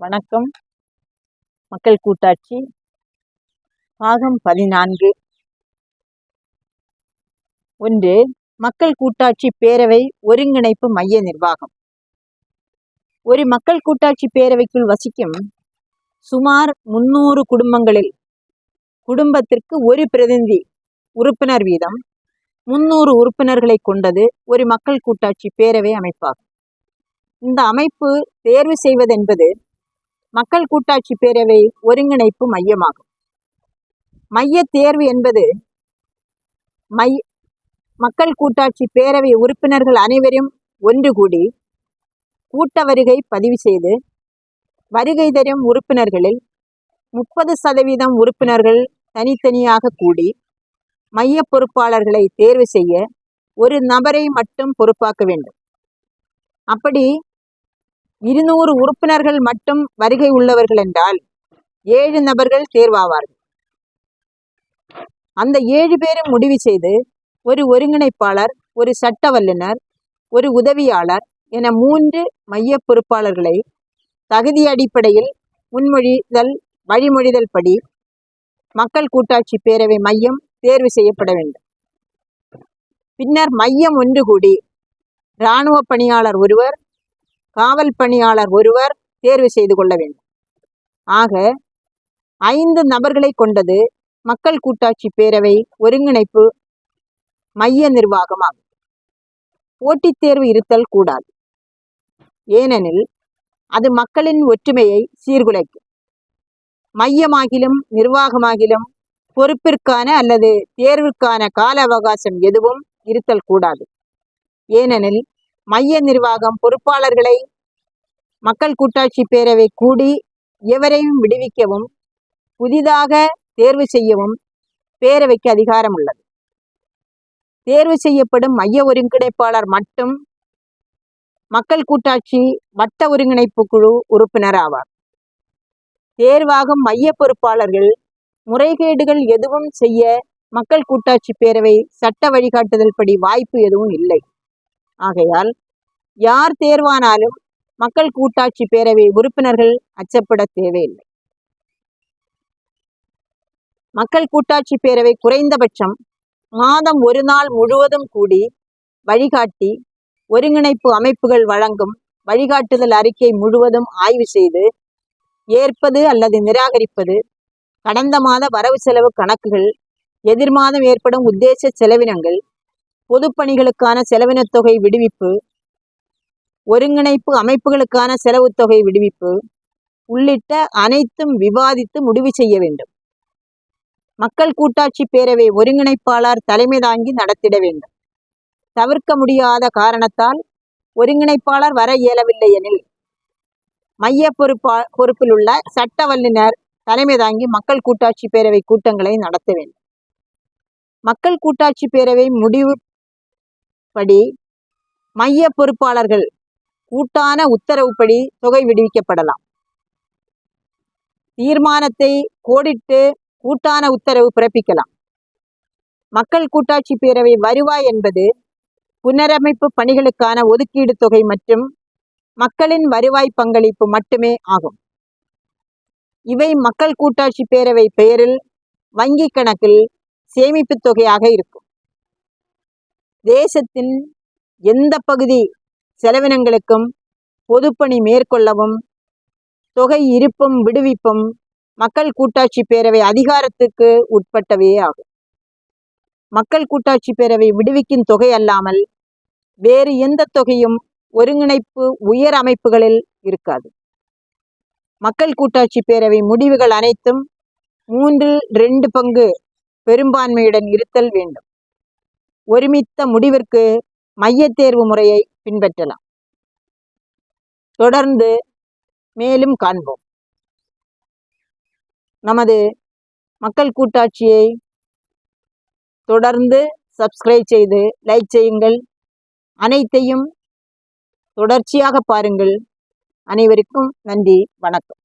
வணக்கம். மக்கள் கூட்டாட்சி பாகம் பதினான்கு. ஒன்று மக்கள் கூட்டாட்சி பேரவை ஒருங்கிணைப்பு மைய நிர்வாகம். ஒரு மக்கள் கூட்டாட்சி பேரவைக்குள் வசிக்கும் சுமார் முன்னூறு குடும்பங்களில் குடும்பத்திற்கு ஒரு பிரதிநிதி உறுப்பினர் வீதம் முன்னூறு உறுப்பினர்களை கொண்டது ஒரு மக்கள் கூட்டாட்சி பேரவை அமைப்பாகும். இந்த அமைப்பு தேர்வு செய்வதென்பது மக்கள் கூட்டாட்சி பேரவை ஒருங்கிணைப்பு மையமாகும். மைய தேர்வு என்பது மை மக்கள் கூட்டாட்சி பேரவை உறுப்பினர்கள் அனைவரும் ஒன்று கூடி கூட்ட வருகை பதிவு செய்து வருகை தரும் உறுப்பினர்களில் முப்பது சதவீதம் உறுப்பினர்கள் தனித்தனியாக கூடி மைய பொறுப்பாளர்களை தேர்வு செய்ய ஒரு நபரை மட்டும் பொறுப்பாக்க வேண்டும். அப்படி இருநூறு உறுப்பினர்கள் மட்டும் வருகை உள்ளவர்கள் என்றால் ஏழு நபர்கள் தேர்வாவார்கள். அந்த ஏழு பேரும் முடிவு செய்து ஒரு ஒருங்கிணைப்பாளர் ஒரு சட்ட வல்லுனர் ஒரு உதவியாளர் என மூன்று மைய பொறுப்பாளர்களை தகுதி அடிப்படையில் முன்மொழிதல் வழிமொழிதல் படி மக்கள் கூட்டாட்சி பேரவை மையம் தேர்வு செய்யப்பட வேண்டும். பின்னர் மையம் ஒன்று கூடி இராணுவ பணியாளர் ஒருவர் காவல் பணியாளர் ஒருவர் தேர்வு செய்து கொள்ள வேண்டும். ஆக ஐந்து நபர்களை கொண்டது மக்கள் கூட்டாட்சி பேரவை ஒருங்கிணைப்பு மைய நிர்வாகமாகும். போட்டித் தேர்வு இருத்தல் கூடாது. ஏனெனில் அது மக்களின் ஒற்றுமையை சீர்குலைக்கும். மையமாகிலும் நிர்வாகமாகிலும் பொறுப்பிற்கான அல்லது தேர்வுக்கான கால அவகாசம் எதுவும் இருத்தல் கூடாது. ஏனெனில் மைய நிர்வாகம் பொறுப்பாளர்களை மக்கள் கூட்டாட்சி பேரவை கூடி எவரையும் விடுவிக்கவும் புதிதாக தேர்வு செய்யவும் பேரவைக்கு அதிகாரம் உள்ளது. தேர்வு செய்யப்படும் மைய ஒருங்கிணைப்பாளர் மட்டும் மக்கள் கூட்டாட்சி வட்ட ஒருங்கிணைப்பு குழு உறுப்பினர் ஆவார். தேர்வாகும் மைய பொறுப்பாளர்கள் முறைகேடுகள் எதுவும் செய்ய மக்கள் கூட்டாட்சி பேரவை சட்ட வழிகாட்டுதல் படி வாய்ப்பு எதுவும் இல்லை. ஆகையால் யார் தேர்வானாலும் மக்கள் கூட்டாட்சி பேரவை உறுப்பினர்கள் அச்சப்பட தேவையில்லை. மக்கள் கூட்டாட்சி பேரவை குறைந்தபட்சம் மாதம் ஒரு நாள் முழுவதும் கூடி வழிகாட்டி ஒருங்கிணைப்பு அமைப்புகள் வழங்கும் வழிகாட்டுதல் அறிக்கை முழுவதும் ஆய்வு செய்து ஏற்பது அல்லது நிராகரிப்பது கடந்த மாத வரவு செலவு கணக்குகள் எதிர்மாதம் ஏற்படும் உத்தேச செலவினங்கள் பொதுப்பணிகளுக்கான செலவினத் தொகை விடுவிப்பு ஒருங்கிணைப்பு அமைப்புகளுக்கான செலவு தொகை விடுவிப்பு உள்ளிட்ட அனைத்தும் விவாதித்து முடிவு செய்ய வேண்டும். மக்கள் கூட்டாட்சி பேரவை ஒருங்கிணைப்பாளர் தலைமை தாங்கி நடத்திட வேண்டும். தவிர்க்க முடியாத காரணத்தால் ஒருங்கிணைப்பாளர் வர இயலவில்லை எனில் மைய பொறுப்பா பொறுப்பில் உள்ள சட்ட வல்லுநர் தலைமை தாங்கி மக்கள் கூட்டாட்சி பேரவை கூட்டங்களை நடத்த வேண்டும். மக்கள் கூட்டாட்சி பேரவை முடிவு படி மைய பொறுப்பாளர்கள் கூட்டான உத்தரவுப்படி தொகை விடுவிக்கப்படலாம். தீர்மானத்தை கோடிட்டு கூட்டான உத்தரவு பிறப்பிக்கலாம். மக்கள் கூட்டாட்சி பேரவை வருவாய் என்பது புனரமைப்பு பணிகளுக்கான ஒதுக்கீடு தொகை மற்றும் மக்களின் வருவாய் பங்களிப்பு மட்டுமே ஆகும். இவை மக்கள் கூட்டாட்சி பேரவை பெயரில் வங்கி கணக்கில் சேமிப்பு தொகையாக இருக்கும். தேசத்தின் எந்த பகுதி செலவினங்களுக்கும் பொதுப்பணி மேற்கொள்ளவும் தொகை இருப்பும் விடுவிப்பும் மக்கள் கூட்டாட்சி பேரவை அதிகாரத்துக்கு உட்பட்டவே ஆகும். மக்கள் கூட்டாட்சி பேரவை விடுவிக்கும் தொகை அல்லாமல் வேறு எந்த தொகையும் ஒருங்கிணைப்பு உயர் அமைப்புகளில் இருக்காது. மக்கள் கூட்டாட்சி பேரவை முடிவுகள் அனைத்தும் மூன்றில் ரெண்டு பங்கு பெரும்பான்மையுடன் இருத்தல் வேண்டும். ஒருமித்த முடிவிற்கு மையத் தேர்வு முறையை பின்பற்றலாம். தொடர்ந்து மேலும் காண்போம். நமது மக்கள் கூட்டாட்சியை தொடர்ந்து சப்ஸ்கிரைப் செய்து லைக் செய்யுங்கள். அனைத்தையும் தொடர்ச்சியாக பாருங்கள். அனைவருக்கும் நன்றி வணக்கம்.